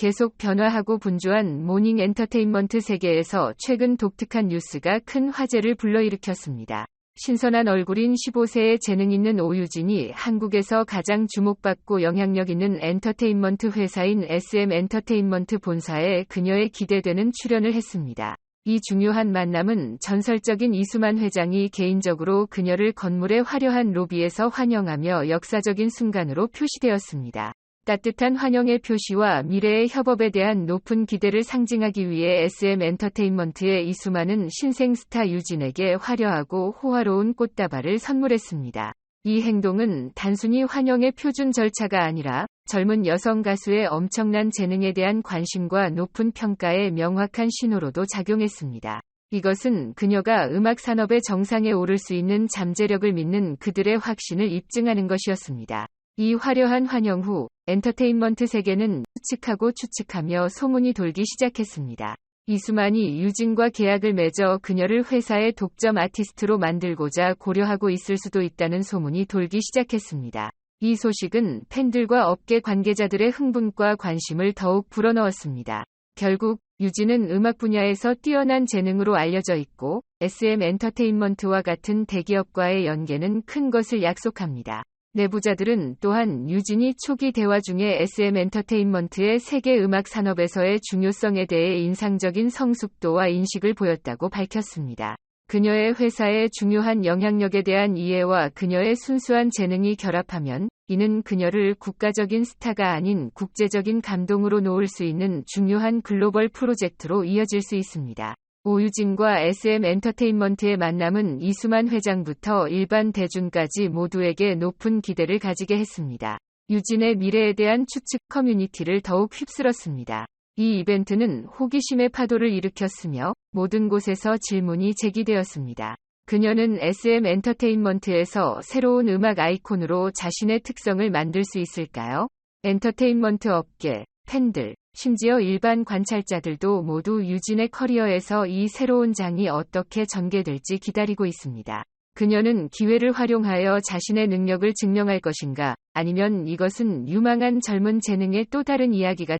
계속 변화하고 분주한 모닝 엔터테인먼트 세계에서 최근 독특한 뉴스가 큰 화제를 불러일으켰습니다. 신선한 얼굴인 15세의 재능 있는 오유진이 한국에서 가장 주목받고 영향력 있는 엔터테인먼트 회사인 SM 엔터테인먼트 본사에 그녀의 기대되는 출연을 했습니다. 이 중요한 만남은 전설적인 이수만 회장이 개인적으로 그녀를 건물의 화려한 로비에서 환영하며 역사적인 순간으로 표시되었습니다. 따뜻한 환영의 표시와 미래의 협업에 대한 높은 기대를 상징하기 위해 SM 엔터테인먼트의 이수만은 신생 스타 유진에게 화려하고 호화로운 꽃다발을 선물했습니다. 이 행동은 단순히 환영의 표준 절차가 아니라 젊은 여성 가수의 엄청난 재능에 대한 관심과 높은 평가의 명확한 신호로도 작용했습니다. 이것은 그녀가 음악 산업의 정상에 오를 수 있는 잠재력을 믿는 그들의 확신을 입증하는 것이었습니다. 이 화려한 환영 후 엔터테인먼트 세계는 추측하고 추측하며 소문이 돌기 시작했습니다. 이수만이 유진과 계약을 맺어 그녀를 회사의 독점 아티스트로 만들고자 고려하고 있을 수도 있다는 소문이 돌기 시작했습니다. 이 소식은 팬들과 업계 관계자들의 흥분과 관심을 더욱 불어넣었습니다. 결국 유진은 음악 분야에서 뛰어난 재능으로 알려져 있고 SM 엔터테인먼트와 같은 대기업과의 연계는 큰 것을 약속합니다. 내부자들은 또한 유진이 초기 대화 중에 SM 엔터테인먼트의 세계 음악 산업에서의 중요성에 대해 인상적인 성숙도와 인식을 보였다고 밝혔습니다. 그녀의 회사의 중요한 영향력에 대한 이해와 그녀의 순수한 재능이 결합하면 이는 그녀를 국가적인 스타가 아닌 국제적인 감동으로 놓을 수 있는 중요한 글로벌 프로젝트로 이어질 수 있습니다. 오유진과 SM 엔터테인먼트의 만남은 이수만 회장부터 일반 대중까지 모두에게 높은 기대를 가지게 했습니다. 유진의 미래에 대한 추측 커뮤니티를 더욱 휩쓸었습니다. 이 이벤트는 호기심의 파도를 일으켰으며 모든 곳에서 질문이 제기되었습니다. 그녀는 SM 엔터테인먼트에서 새로운 음악 아이콘으로 자신의 특성을 만들 수 있을까요? 엔터테인먼트 업계, 팬들, 심지어 일반 관찰자들도 모두 유진의 커리어에서 이 새로운 장이 어떻게 전개될지 기다리고 있습니다. 그녀는 기회를 활용하여 자신의 능력을 증명할 것인가, 아니면 이것은 유망한 젊은 재능의 또 다른 이야기가